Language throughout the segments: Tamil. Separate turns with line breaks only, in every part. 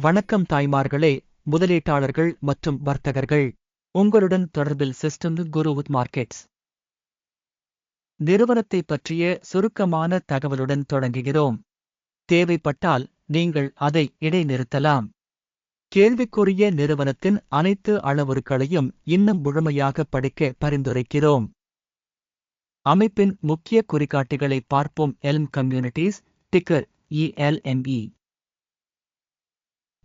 வணக்கம் தாய்மார்களே முதலீட்டாளர்கள் மற்றும் வர்த்தகர்கள். உங்களுடன் தொடர்பில் சிஸ்டம் குருவுத் மார்க்கெட்ஸ். நிறுவனத்தை பற்றிய சுருக்கமான தகவலுடன் தொடங்குகிறோம். தேவைப்பட்டால் நீங்கள் அதை இடைநிறுத்தலாம். கேள்விக்குரிய நிறுவனத்தின் அனைத்து அளவுருக்களையும் இன்னும் முழுமையாக படிக்க பரிந்துரைக்கிறோம். அமைப்பின் முக்கிய குறிகாட்டிகளை பார்ப்போம். எல்ம் கம்யூனிட்டிஸ் டிக்கர் இஎல்எம்இ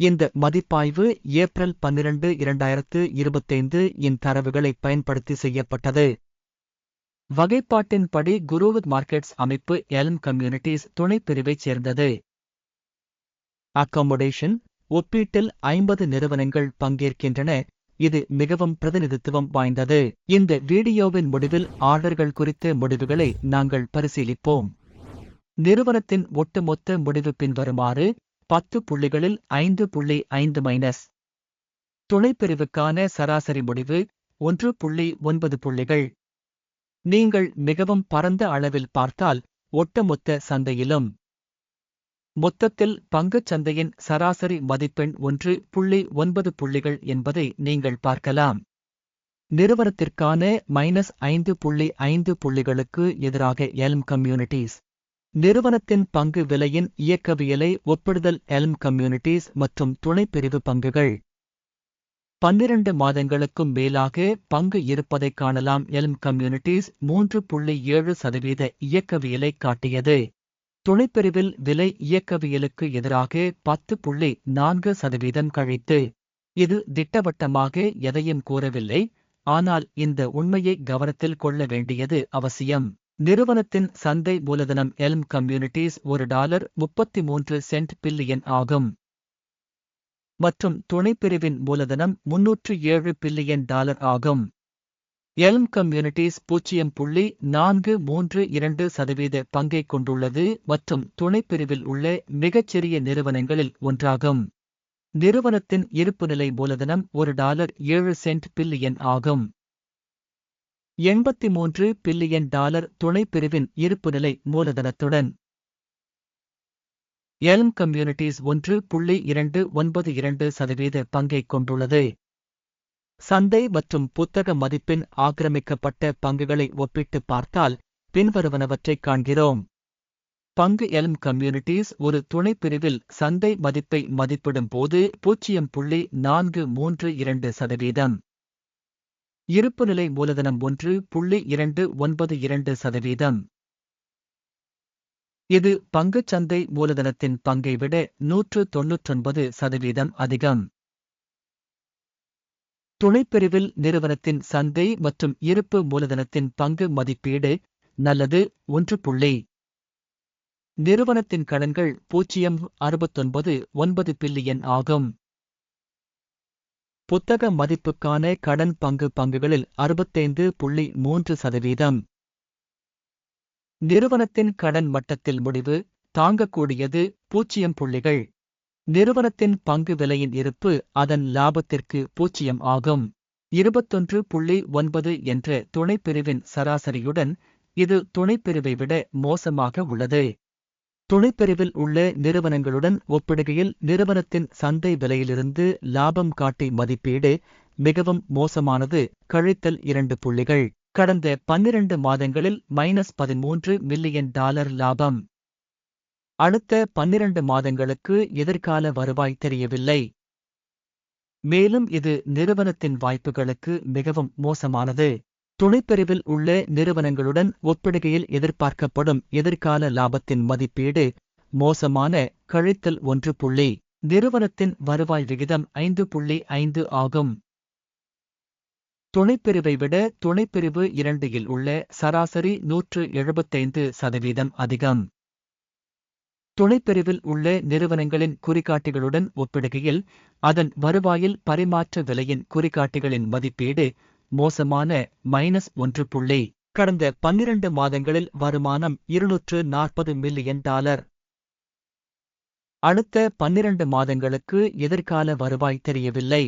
இந்த மதிப்பாய்வு ஏப்ரல் பன்னிரண்டு இரண்டாயிரத்து இருபத்தைந்து இன் தரவுகளை பயன்படுத்தி செய்யப்பட்டது. வகைப்பாட்டின்படி குருவத் மார்க்கெட்ஸ் அமைப்பு எல்ம் கம்யூனிட்டிஸ் துணைப்பிரிவைச் சேர்ந்தது. அக்கமோடேஷன் ஒப்பீட்டில் ஐம்பது நிறுவனங்கள் பங்கேற்கின்றன. இது மிகவும் பிரதிநிதித்துவம் வாய்ந்தது. இந்த வீடியோவின் முடிவில் ஆர்டர்கள் குறித்த முடிவுகளை நாங்கள் பரிசீலிப்போம். நிறுவனத்தின் ஒட்டுமொத்த முடிவு பின்வருமாறு பத்து புள்ளிகளில் ஐந்து புள்ளி ஐந்து மைனஸ். துணைப்பிரிவுக்கான சராசரி முடிவு ஒன்று புள்ளி ஒன்பது புள்ளிகள். நீங்கள் மிகவும் பரந்த அளவில் பார்த்தால் ஒட்டுமொத்த சந்தையிலும். மொத்தத்தில் பங்குச் சந்தையின் சராசரி மதிப்பெண் ஒன்று புள்ளி ஒன்பது புள்ளிகள் என்பதை நீங்கள் பார்க்கலாம். நிறுவனத்திற்கான மைனஸ் ஐந்து புள்ளி ஐந்து புள்ளிகளுக்கு எதிராக எல்ம் கம்யூனிட்டிஸ். நிறுவனத்தின் பங்கு விலையின் இயக்கவியலை ஒப்பிடுதல் எல்ம் கம்யூனிட்டிஸ் மற்றும் துணைப்பிரிவு பங்குகள். பன்னிரண்டு மாதங்களுக்கும் மேலாக பங்கு இருப்பதைக் காணலாம் எல்ம் கம்யூனிட்டிஸ் மூன்று புள்ளி ஏழு சதவீத இயக்கவியலை காட்டியது. துணைப்பிரிவில் விலை இயக்கவியலுக்கு எதிராக பத்து புள்ளி நான்கு சதவீதம் கழித்து. இது திட்டவட்டமாக எதையும் கூறவில்லை ஆனால் இந்த உண்மையை கவனத்தில் கொள்ள வேண்டியது அவசியம். நிறுவனத்தின் சந்தை மூலதனம் எல்ம் கம்யூனிட்டிஸ் ஒரு டாலர் முப்பத்தி மூன்று சென்ட் பில்லியன் ஆகும். மற்றும் துணைப்பிரிவின் மூலதனம் முன்னூற்று ஏழு பில்லியன் டாலர் ஆகும். எல்ம் கம்யூனிட்டிஸ் பூஜ்ஜியம் புள்ளி நான்கு மூன்று இரண்டு சதவீத பங்கை கொண்டுள்ளது மற்றும் துணைப்பிரிவில் உள்ள மிகச்சிறிய நிறுவனங்களில் ஒன்றாகும். நிறுவனத்தின் இருப்புநிலை மூலதனம் ஒரு டாலர் ஏழு சென்ட் பில்லியன் ஆகும். எண்பத்தி மூன்று பில்லியன் டாலர் துணைப்பிரிவின் இருப்புநிலை மூலதனத்துடன். எல்ம் கம்யூனிட்டிஸ் ஒன்று புள்ளி இரண்டு ஒன்பது இரண்டு சதவீத பங்கை கொண்டுள்ளது. சந்தை மற்றும் புத்தக மதிப்பின் ஆக்கிரமிக்கப்பட்ட பங்குகளை ஒப்பிட்டு பார்த்தால் பின்வருவனவற்றைக் காண்கிறோம். பங்கு எல்ம் கம்யூனிட்டிஸ் ஒரு துணைப்பிரிவில் சந்தை மதிப்பை மதிப்பிடும் போது பூஜ்ஜியம் புள்ளி நான்கு மூன்று இரண்டு சதவீதம். இருப்புநிலை மூலதனம் ஒன்று புள்ளி இரண்டு ஒன்பது இரண்டு சதவீதம். இது பங்குச்சந்தை மூலதனத்தின் பங்கை விட நூற்று தொன்னூற்றொன்பது சதவீதம் அதிகம். துணைப்பிரிவில் நிறுவனத்தின் சந்தை மற்றும் இருப்பு மூலதனத்தின் பங்கு மதிப்பீடு நல்லது ஒன்று புள்ளி. நிறுவனத்தின் கடன்கள் பூஜ்ஜியம் அறுபத்தொன்பது ஒன்பது பில்லியன் ஆகும். புத்தக மதிப்புக்கான கடன் பங்கு பங்குகளில் அறுபத்தைந்து புள்ளி மூன்று சதவீதம். நிறுவனத்தின் கடன் மட்டத்தில் முடிவு தாங்கக்கூடியது பூஜ்ஜியம் புள்ளிகள். நிறுவனத்தின் பங்கு விலையின் இருப்பு அதன் லாபத்திற்கு பூஜ்ஜியம் ஆகும். இருபத்தொன்று புள்ளி ஒன்பது என்ற துணைப்பிரிவின் சராசரியுடன் இது துணைப்பிரிவை விட மோசமாக உள்ளது. துணைப்பிரிவில் உள்ள நிறுவனங்களுடன் ஒப்பிடுகையில் நிறுவனத்தின் சந்தை விலையிலிருந்து லாபம் காட்டி மதிப்பீடு மிகவும் மோசமானது. கழித்தல் இரண்டு புள்ளிகள். கடந்த பன்னிரண்டு மாதங்களில் மைனஸ் பதிமூன்று மில்லியன் டாலர் லாபம். அடுத்த பன்னிரண்டு மாதங்களுக்கு எதிர்கால வருவாய் தெரியவில்லை. மேலும் இது நிறுவனத்தின் வாய்ப்புகளுக்கு மிகவும் மோசமானது. துணைப்பிரிவில் உள்ள நிறுவனங்களுடன் ஒப்பிடுகையில் எதிர்பார்க்கப்படும் எதிர்கால லாபத்தின் மதிப்பீடு மோசமான கழித்தல் ஒன்று புள்ளி நிறுவனத்தின் வருவாய் விகிதம் ஐந்து புள்ளி ஐந்து ஆகும். துணைப்பிரிவை விட துணைப்பிரிவு இரண்டில் உள்ள சராசரி நூற்று எழுபத்தைந்து சதவீதம் அதிகம். துணைப்பிரிவில் உள்ள நிறுவனங்களின் குறிகாட்டிகளுடன் ஒப்பிடுகையில் அதன் வருவாயில் பரிமாற்ற விலையின் குறிகாட்டிகளின் மதிப்பீடு மோசமான மைனஸ் ஒன்று புள்ளி. கடந்த பன்னிரண்டு மாதங்களில் வருமானம் இருநூற்று நாற்பது மில்லியன் டாலர் அடுத்த பன்னிரண்டு மாதங்களுக்கு எதிர்கால வருவாய் தெரியவில்லை.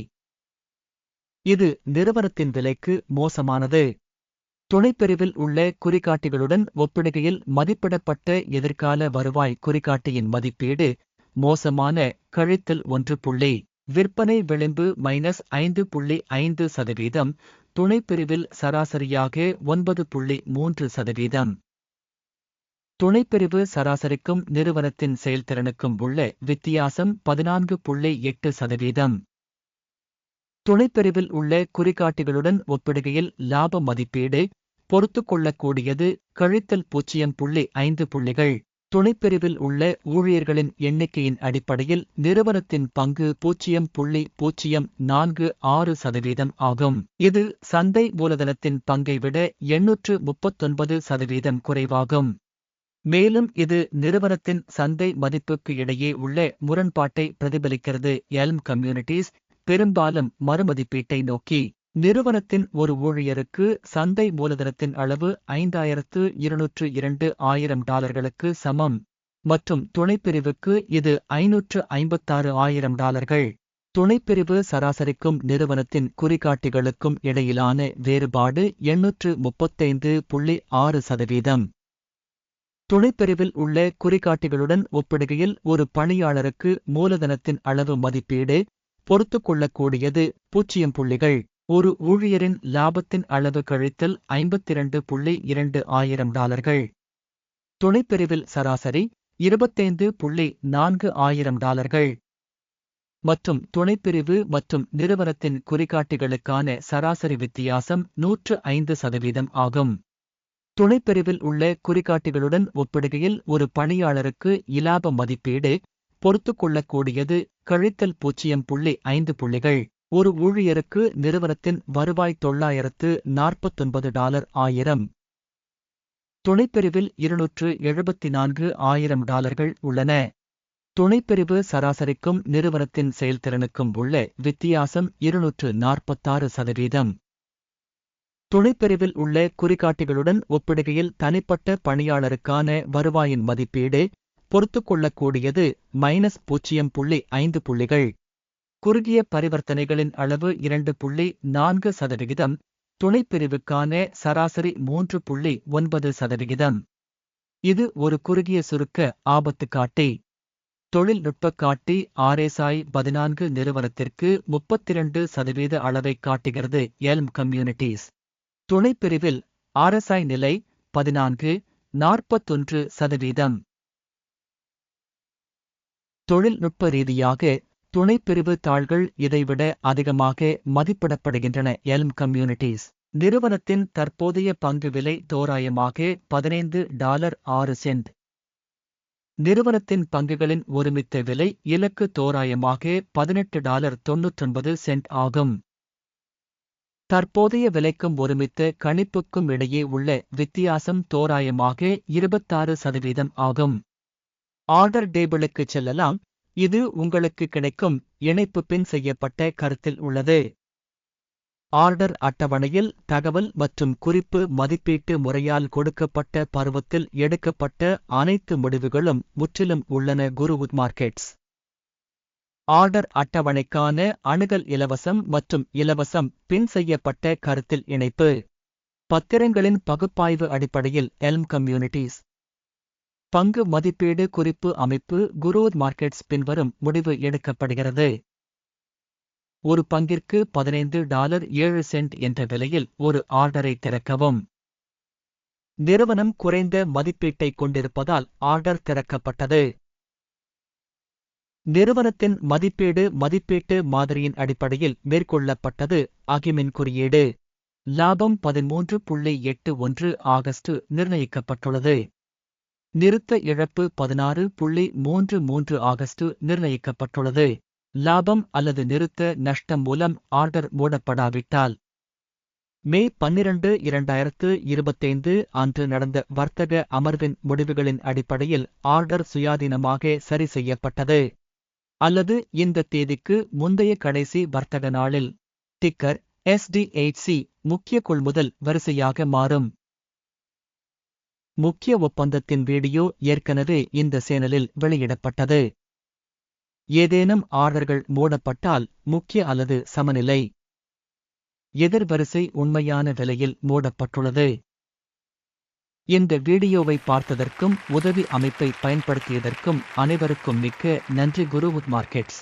இது நிறுவனத்தின் விலைக்கு மோசமானது. துணைப்பிரிவில் உள்ள குறிகாட்டிகளுடன் ஒப்பிடுகையில் மதிப்பிடப்பட்ட எதிர்கால வருவாய் குறிகாட்டியின் மதிப்பீடு மோசமான கழித்தல் ஒன்று புள்ளி. விற்பனை விளிம்பு மைனஸ் ஐந்து புள்ளி ஐந்து சதவீதம் துணைப்பிரிவில் சராசரியாக ஒன்பது புள்ளி மூன்று சதவீதம். துணைப்பிரிவு சராசரிக்கும் நிறுவனத்தின் செயல்திறனுக்கும் உள்ள வித்தியாசம் பதினான்கு புள்ளி எட்டு சதவீதம். துணைப்பிரிவில் உள்ள குறிகாட்டிகளுடன் ஒப்பிடுகையில் லாப மதிப்பீடு பொறுத்துக்கொள்ளக்கூடியது கழித்தல் பூஜ்ஜியம் புள்ளி ஐந்து புள்ளிகள். துணைப்பிரிவில் உள்ள ஊழியர்களின் எண்ணிக்கையின் அடிப்படையில் நிறுவனத்தின் பங்கு பூஜ்ஜியம் புள்ளி பூஜ்ஜியம் நான்கு ஆறு சதவீதம் ஆகும். இது சந்தை மூலதனத்தின் பங்கை விட எண்ணூற்று முப்பத்தொன்பது சதவீதம் குறைவாகும். மேலும் இது நிறுவனத்தின் சந்தை மதிப்புக்கு இடையே உள்ள முரண்பாட்டை பிரதிபலிக்கிறது. எல்ம் கம்யூனிட்டிஸ் பெரும்பாலும் மறுமதிப்பீட்டை நோக்கி நிறுவனத்தின் ஒரு ஊழியருக்கு சந்தை மூலதனத்தின் அளவு ஐந்தாயிரத்து இருநூற்று இரண்டு ஆயிரம் டாலர்களுக்கு சமம். மற்றும் துணைப்பிரிவுக்கு இது ஐநூற்று ஐம்பத்தாறு ஆயிரம் டாலர்கள். துணைப்பிரிவு சராசரிக்கும் நிறுவனத்தின் குறிகாட்டிகளுக்கும் இடையிலான வேறுபாடு எண்ணூற்று முப்பத்தைந்து புள்ளி ஆறு சதவீதம். துணைப்பிரிவில் உள்ள குறிகாட்டிகளுடன் ஒப்பிடுகையில் ஒரு பணியாளருக்கு மூலதனத்தின் அளவு மதிப்பீடு பொறுத்துக்கொள்ளக்கூடியது பூஜ்ஜியம் புள்ளிகள். ஒரு ஊழியரின் லாபத்தின் அளவு கழித்தல் ஐம்பத்திரண்டு புள்ளி இரண்டு ஆயிரம் டாலர்கள். துணைப்பிரிவில் சராசரி இருபத்தைந்து புள்ளி நான்கு ஆயிரம் டாலர்கள். மற்றும் துணைப்பிரிவு மற்றும் நிறுவனத்தின் குறிகாட்டிகளுக்கான சராசரி வித்தியாசம் நூற்று ஐந்து சதவீதம் ஆகும். துணைப்பிரிவில் உள்ள குறிகாட்டிகளுடன் ஒப்பிடுகையில் ஒரு பணியாளருக்கு இலாப மதிப்பீடு பொறுத்துக்கொள்ளக்கூடியது கழித்தல் பூஜ்ஜியம் புள்ளி ஐந்து புள்ளிகள். ஒரு ஊழியருக்கு நிறுவனத்தின் வருவாய் தொள்ளாயிரத்து நாற்பத்தொன்பது டாலர் ஆயிரம். துணைப்பிரிவில் இருநூற்று எழுபத்தி நான்கு ஆயிரம் டாலர்கள் உள்ளன. துணைப்பிரிவு சராசரிக்கும் நிறுவனத்தின் செயல்திறனுக்கும் உள்ள வித்தியாசம் இருநூற்று நாற்பத்தாறு சதவீதம். துணைப்பிரிவில் உள்ள குறிகாட்டிகளுடன் ஒப்பிடுகையில் தனிப்பட்ட பணியாளருக்கான வருவாயின் மதிப்பீடு பொறுத்துக்கொள்ளக்கூடியது மைனஸ் பூஜ்ஜியம் புள்ளி ஐந்து புள்ளிகள். குறுகிய பரிவர்த்தனைகளின் அளவு இரண்டு புள்ளி நான்கு சதவிகிதம் துணைப்பிரிவுக்கான சராசரி மூன்று புள்ளி ஒன்பது சதவிகிதம். இது ஒரு குறுகிய சுருக்க ஆபத்து காட்டி. தொழில்நுட்ப காட்டி ஆர்எஸ்ஐ பதினான்கு நிறுவனத்திற்கு முப்பத்திரண்டு சதவீத அளவை காட்டுகிறது எல்ம் கம்யூனிட்டிஸ். துணைப்பிரிவில் ஆர்எஸ்ஐ நிலை பதினான்கு நாற்பத்தொன்று சதவீதம். தொழில்நுட்ப ரீதியாக துணைப்பிரிவு தாள்கள் இதைவிட அதிகமாக மதிப்பிடப்படுகின்றன. Elm communities. நிறுவனத்தின் தற்போதைய பங்கு விலை தோராயமாக பதினைந்து டாலர் ஆறு சென்ட். நிறுவனத்தின் பங்குகளின் ஒருமித்த விலை இலக்கு தோராயமாக பதினெட்டு டாலர் தொன்னூற்றொன்பது சென்ட் ஆகும். தற்போதைய விலைக்கும் ஒருமித்த கணிப்புக்கும் இடையே உள்ள வித்தியாசம் தோராயமாக இருபத்தாறு சதவீதம் ஆகும். ஆர்டர் டேபிளுக்கு செல்லலாம். இது உங்களுக்கு கிடைக்கும் இணைப்பு பின் செய்யப்பட்ட கருத்தில் உள்ளது. ஆர்டர் அட்டவணையில் தகவல் மற்றும் குறிப்பு மதிப்பீட்டு முறையால் கொடுக்கப்பட்ட பருவத்தில் எடுக்கப்பட்ட அனைத்து முடிவுகளும் முற்றிலும் உள்ளன குருவுத் மார்க்கெட்ஸ். ஆர்டர் அட்டவணைக்கான அணுகல் இலவசம் மற்றும் இலவசம் பின் செய்யப்பட்ட கருத்தில் இணைப்பு. பத்திரங்களின் பகுப்பாய்வு அடிப்படையில் எல்ம் கம்யூனிட்டிஸ் பங்கு மதிப்பீடு குறிப்பு அமைப்பு குரோத் மார்க்கெட்ஸ் பின்வரும் முடிவு எடுக்கப்படுகிறது. ஒரு பங்கிற்கு பதினைந்து டாலர் ஏழு சென்ட் என்ற விலையில் ஒரு ஆர்டரை திறக்கவும். நிறுவனம் குறைந்த மதிப்பீட்டை கொண்டிருப்பதால் ஆர்டர் திறக்கப்பட்டது. நிறுவனத்தின் மதிப்பீடு மதிப்பீட்டு மாதிரியின் அடிப்படையில் மேற்கொள்ளப்பட்டது அகிமின் குறியீடு. லாபம் பதிமூன்று புள்ளி எட்டு ஒன்று ஆகஸ்ட் நிர்ணயிக்கப்பட்டுள்ளது. நிறுத்த இழப்பு பதினாறு புள்ளி மூன்று மூன்று ஆகஸ்ட் நிர்ணயிக்கப்பட்டுள்ளது. லாபம் அல்லது நிறுத்த நஷ்டம் மூலம் ஆர்டர் மூடப்படாவிட்டால். மே பன்னிரண்டு இரண்டாயிரத்து இருபத்தைந்து அன்று நடந்த வர்த்தக அமர்வின் முடிவுகளின் அடிப்படையில் ஆர்டர் சுயாதீனமாக சரி செய்யப்பட்டது. அல்லது இந்த தேதிக்கு முந்தைய கடைசி வர்த்தக நாளில். டிக்கர் எஸ்டிஎய்சி முக்கிய கொள்முதல் வரிசையாக மாறும். முக்கிய ஒப்பந்தத்தின் வீடியோ ஏற்கனவே இந்த சேனலில் வெளியிடப்பட்டது. ஏதேனும் ஆர்டர்கள் மூடப்பட்டால் முக்கிய அல்லது சமநிலை. எதிர்வரிசை உண்மையான விலையில் மூடப்பட்டுள்ளது. இந்த வீடியோவை பார்த்ததற்கும் உதவி அமைப்பை பயன்படுத்தியதற்கும் அனைவருக்கும் மிக்க நன்றி குருவுட் மார்க்கெட்ஸ்.